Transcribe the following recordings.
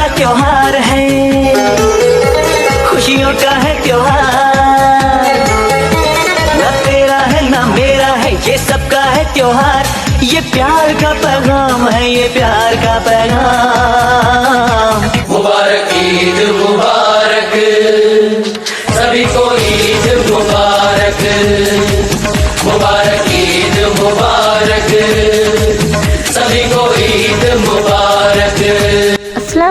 का त्योहार है। खुशियों का है त्योहार। ना तेरा है, ना मेरा है, ये सबका है त्योहार। ये प्यार का पैगाम है, ये प्यार का पैगाम। मुबारक, ईद मुबारक।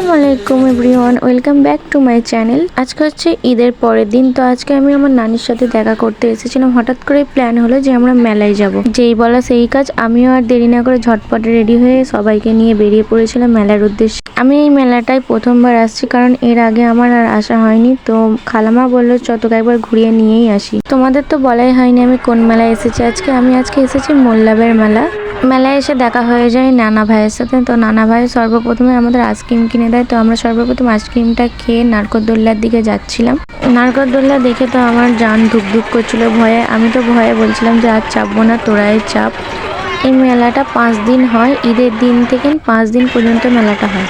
আসসালামু আলাইকুম everyone welcome back to my channel আজকে হচ্ছে ঈদের পরের দিন, তো আজকে আমি আমার নানির সাথে দেখা করতে এসেছিলাম। হঠাৎ করে প্ল্যান হলো যে আমরা মেলায় যাব। যেই বলা সেই কাজ, আমিও আর দেরি না করে ঝটপট রেডি হয়ে সবাইকে নিয়ে বেরিয়ে পড়েছিলাম মেলার উদ্দেশ্যে। আমি এই মেলাটায় প্রথমবার আসছি কারণ এর আগে আমার আর আসা হয়নি, তো খালামা বলল চতক একবার ঘুরিয়ে নিয়েই আসি। তোমাদের তো বলাই হয়নি আমি কোন মেলায় এসেছি। আজকে আমি আজকে এসেছি মোল্লাবের মেলা। মেলায় এসে দেখা হয়ে যায় নানা ভাইয়ের সাথে। তো নানা ভাই সর্বপ্রথমে আমাদের আইসক্রিম কিনে দেয়। তো আমরা সর্বপ্রথম আইসক্রিমটা খেয়ে নারকদোল্লার দিকে যাচ্ছিলাম। নারকদোল্লা দেখে তো আমার যান ধুক ধুক করছিল ভয়ে। আমি তো ভয়ে বলছিলাম যে, আর চাপবো না, তোরাই চাপ। এই মেলাটা পাঁচ দিন হয়। ঈদের দিন থেকে পাঁচ দিন পর্যন্ত মেলাটা হয়।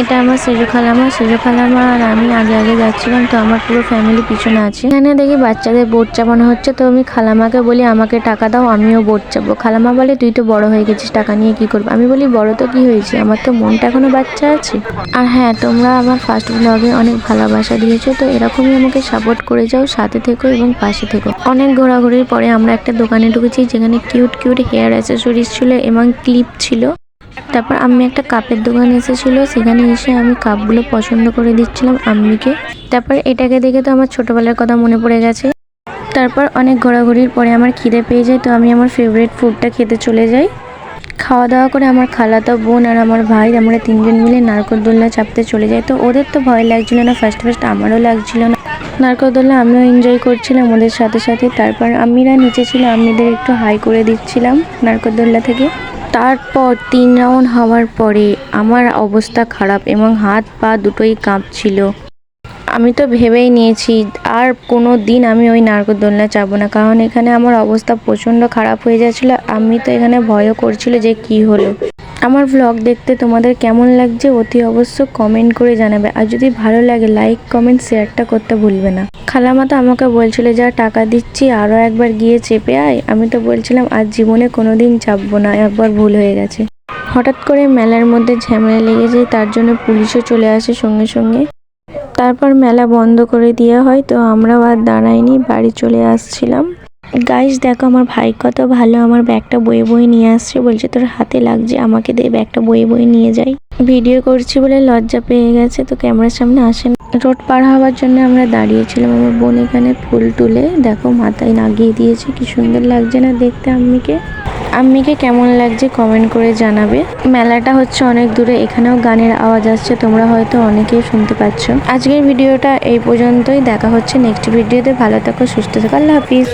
এটা আমার সেজো খালামা। সেজো খালামা আর আমি আগে আগে যাচ্ছিলাম, তো আমার পুরো ফ্যামিলি পিছনে আছে। এখানে দেখি বাচ্চাদের বোট চাপানো হচ্ছে, তো আমি খালামাকে বলি, আমাকে টাকা দাও, আমিও বোট চাপবো। খালামা বলে, তুই তো বড় হয়ে গেছিস, টাকা নিয়ে কি করব? আমি বলি, বড় তো কি হয়েছে? আমার তো মনটা এখনও বাচ্চা আছে। আর হ্যাঁ তোমরা আমার ফার্স্ট ব্লগে অনেক ভালোবাসা দিয়েছ, তো এরকমই আমাকে সাপোর্ট করে যাও, সাথে থেকো এবং পাশে থেকো। অনেক ঘোরাঘুরির পরে আমরা একটা দোকানে ঢুকেছি, যেখানে কিউট কিউট হেয়ার অ্যাসেসরিজ ছিল এবং ক্লিপ ছিল। তারপর আমি একটা কাপের দোকান এসেছিল, সেখানে এসে আমি কাপগুলো পছন্দ করে দিচ্ছিলাম আম্মিকে। তারপর এটাকে দেখে তো আমার ছোটবেলার কথা মনে পড়ে গেছে। তারপর অনেক ঘোরাঘুরির পরে আমার খিদে পেয়ে যায়, তো আমি আমার ফেভারিট ফুডটা খেতে চলে যাই। খাওয়া দাওয়া করে আমার খালাতো বোন আর আমার ভাই, আমরা তিনজন মিলে নারকোলদোল্লা চাপতে চলে যাই। তো ওদের তো ভয় লাগছিল না ফার্স্ট ফার্স্ট আমারও লাগছিল না। নারকোলদোল্লা আমিও এনজয় করছিলাম ওদের সাথে সাথে। তারপর আমিরা নিচে ছিল আমিদের একটু হাই করে দিচ্ছিলাম নারকোলদোল্লা থেকে। তারপর তিন রাউন্ড হওয়ার পরে আমার অবস্থা খারাপ এবং হাত পা দুটোই কাঁপছিল। আমি তো ভেবেই নিয়েছি, আর কোনো দিন আমি ওই নারকোদোলনা চাপবো না। কারণ এখানে আমার অবস্থা প্রচণ্ড খারাপ হয়ে যাচ্ছিল, আমি তো এখানে ভয়ও করছিল যে কি হলো। আমার ভ্লগ দেখতে তোমাদের কেমন লাগছে অতি অবশ্য কমেন্ট করে জানাবে। আর যদি ভালো লাগে লাইক কমেন্ট শেয়ারটা করতে ভুলবে না। খালামা তো আমাকে বলছিল, যা টাকা দিচ্ছি আরও একবার গিয়ে চেপে আয়। আমি তো বলছিলাম আজ জীবনে কোনো দিন চাপবো না, একবার ভুল হয়ে গেছে। হঠাৎ করে মেলার মধ্যে ঝামেলা লেগে যায়, তার জন্য পুলিশও চলে আসে সঙ্গে সঙ্গে। তারপর মেলা বন্ধ করে দেওয়া হয়, তো আমরাও আর দাঁড়াইনি, বাড়ি চলে আসছিলাম। গাইস, দেখো আমার ভাই কত ভালো, আমার ব্যাগটা বয়ে বয়ে নিয়ে আসছে, বলছে তোর হাতে লাগছে, আমাকে দিয়ে ব্যাগটা বয়ে বয়ে নিয়ে যাই। ভিডিও করছি বলে লজ্জা পেয়ে গেছে, তো ক্যামেরার সামনে আসে না রোড পার হওয়ার জন্য আমরা দাঁড়িয়েছিলাম, আমার বোন এখানে ফুল তুলে, দেখো মাথায় লাগিয়ে দিয়েছে, কি সুন্দর লাগছে না দেখতে আম্মিকে। আম্মিকে কেমন লাগছে কমেন্ট করে জানাবে। মেলাটা হচ্ছে অনেক দূরে, এখানেও গানের আওয়াজ আসছে, তোমরা হয়তো অনেকেই শুনতে পাচ্ছ। আজকের ভিডিওটা এই পর্যন্তই, দেখা হচ্ছে নেক্সট ভিডিওতে ভালো থাকো, সুস্থ থাকো, আল্লাহ হাফিজ।